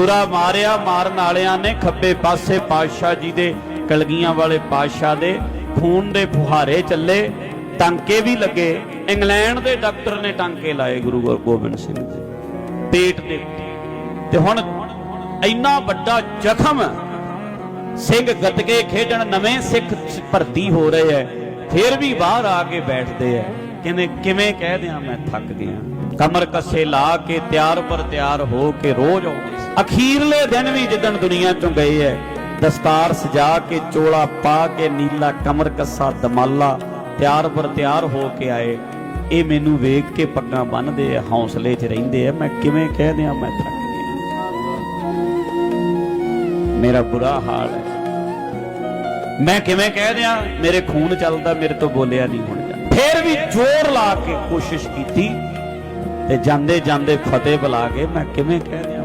ਛੁਰਾ ਮਾਰਿਆ, ਮਾਰਨ ਵਾਲਿਆਂ ਨੇ ਖੱਬੇ ਪਾਸੇ ਪਾਤਸ਼ਾਹ ਜੀ ਦੇ ਕਲਗੀਆਂ ਵਾਲੇ ਪਾਤਸ਼ਾਹ ਦੇ ਖੂਨ ਦੇ ਫੁਹਾਰੇ ਚੱਲੇ, ਟਾਂਕੇ ਵੀ ਲੱਗੇ। ਇੰਗਲੈਂਡ ਦੇ ਡਾਕਟਰ ਨੇ ਟਾਂਕੇ ਲਾਏ ਗੁਰੂ ਗੋਬਿੰਦ ਸਿੰਘ ਦੇ ਪੇਟ ਦੇ ਉੱਤੇ। ਤੇ ਹੁਣ ਇੰਨਾ ਵੱਡਾ ਜ਼ਖਮ, ਸਿੰਘ ਗੱਤਕੇ ਖੇਡਣ ਨਵੇਂ ਸਿੱਖ ਭਰਤੀ ਹੋ ਰਹੇ ਐ। ਫਿਰ ਵੀ ਬਾਹਰ ਆ ਕੇ ਬੈਠਦੇ ਐ। ਕਹਿੰਦੇ ਕਿਵੇਂ ਕਹਿ ਦਿਆਂ ਮੈਂ ਥੱਕ ਗਿਆ। ਕਮਰ ਕੱਸੇ ਲਾ ਕੇ ਤਿਆਰ ਪਰ ਤਿਆਰ ਹੋ ਕੇ ਰੋਜ਼ ਆਉਂਦੇ ਸੀ। ਅਖੀਰਲੇ ਦਿਨ ਵੀ ਜਿੱਦਣ ਦੁਨੀਆ ਚੋਂ ਗਏ ਐ, ਦਸਤਾਰ ਸਜਾ ਕੇ, ਚੋਲਾ ਪਾ ਕੇ, ਨੀਲਾ ਕਮਰ ਕੱਸਾ ਦਮਾਲਾ, ਤਿਆਰ ਪਰ ਤਿਆਰ ਹੋ ਕੇ ਆਏ। ਇਹ ਮੈਨੂੰ ਵੇਖ ਕੇ ਪੱਗਾਂ ਬੰਨਦੇ ਐ, ਹੌਸਲੇ 'ਚ ਰਹਿੰਦੇ ਐ। ਮੈਂ ਕਿਵੇਂ ਕਹਿ ਦਿਆਂ, ਮੈਂ ਥੱਕ ਗਿਆ। ਮੇਰਾ ਬੁਰਾ ਹਾਲ ਹੈ ਮੈਂ ਕਿਵੇਂ ਕਹਿ ਦਿਆਂ, ਮੇਰੇ ਖੂਨ ਚੱਲਦਾ, ਮੇਰੇ ਤੋਂ ਬੋਲਿਆ ਨਹੀਂ ਹੁਣ। ਜਾਂਦਾ ਫਿਰ ਵੀ ਜ਼ੋਰ ਲਾ ਕੇ ਕੋਸ਼ਿਸ਼ ਕੀਤੀ। ਤੇ ਜਾਂਦੇ ਜਾਂਦੇ ਫਤਿਹ ਬੁਲਾ ਕੇ ਮੈਂ ਕਿਵੇਂ ਕਹਿ ਦਿਆਂ